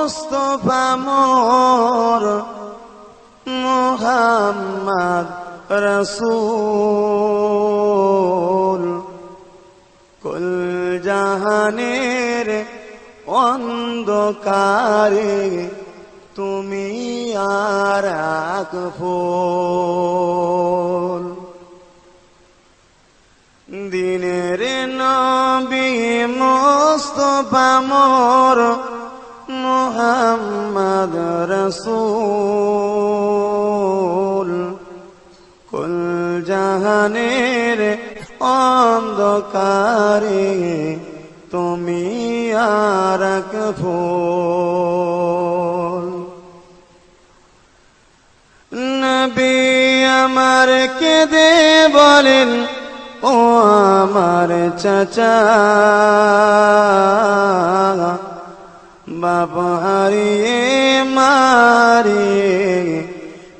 মোস্তফা মোর মোহাম্মদ রসুল। কুল জাহানের অন্ধকারে তুমি আর এক ফুল। দিনের নবী মোস্তফা মোর মোহাম্মদ রসুল কুল জাহানের অন্ধকারে তুমি আর ফুল নবী আমার কেঁদে বলেন ও আমার চাচা বাপ হারিয়ে মারিয়ে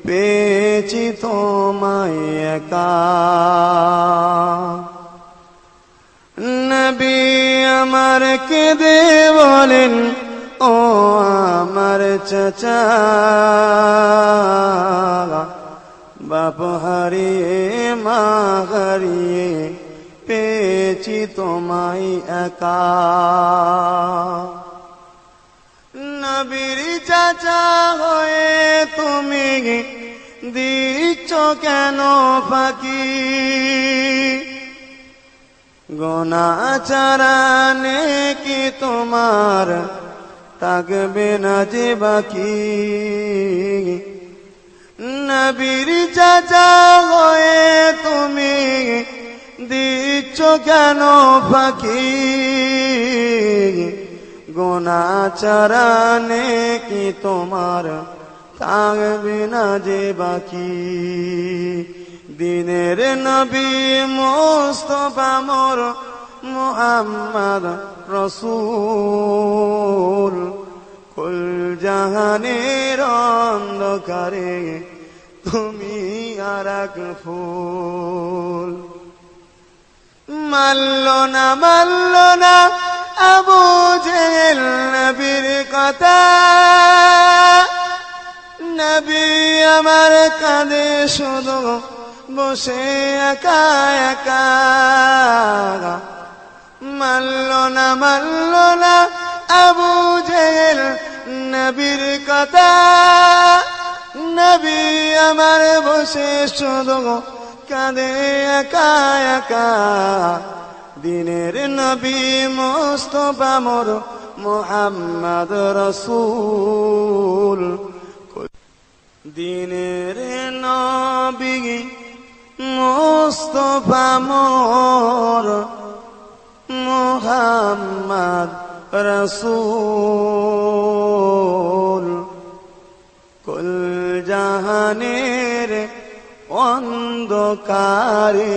পেয়েছি তোমায় একা। নবী আমার কেঁদে বলেন, ও আমার চাচা, বাপ হারিয়ে, মা হারিয়ে পেয়েছি তোমায় একা। নবীর চাচা হয়ে তুমি দিচ্ছ কেন ফাঁকি? গোনাচারানে কি তোমার থাকবে না যে বাকি? নবীর চাচা হয়ে তুমি দিচ্ছ কেন ফাঁকি? গোনাচারানে কি তোমার থাকবে না যে বাকি? দিনের নবী মোস্তফা মোর মোহাম্মদ রসুল। কুল জাহানের অন্ধকারে তুমি আর ফুল। মাল্ল না মাল্ল না আবু জেল নবীর কথা। নবী আমার কাঁদে শুধু বসে একা একা। মাল্ল না মাল্ল না আবু জেল নবীর কথা। নবী আমার বসে শুধু কাঁদে একা একা। দিনের নবী মোস্তফা মোর মোহাম্মদ রসুল। দিনের নবী মোস্তফা মোর মোহাম্মদ রসুল। কুল জাহানের অন্ধকারে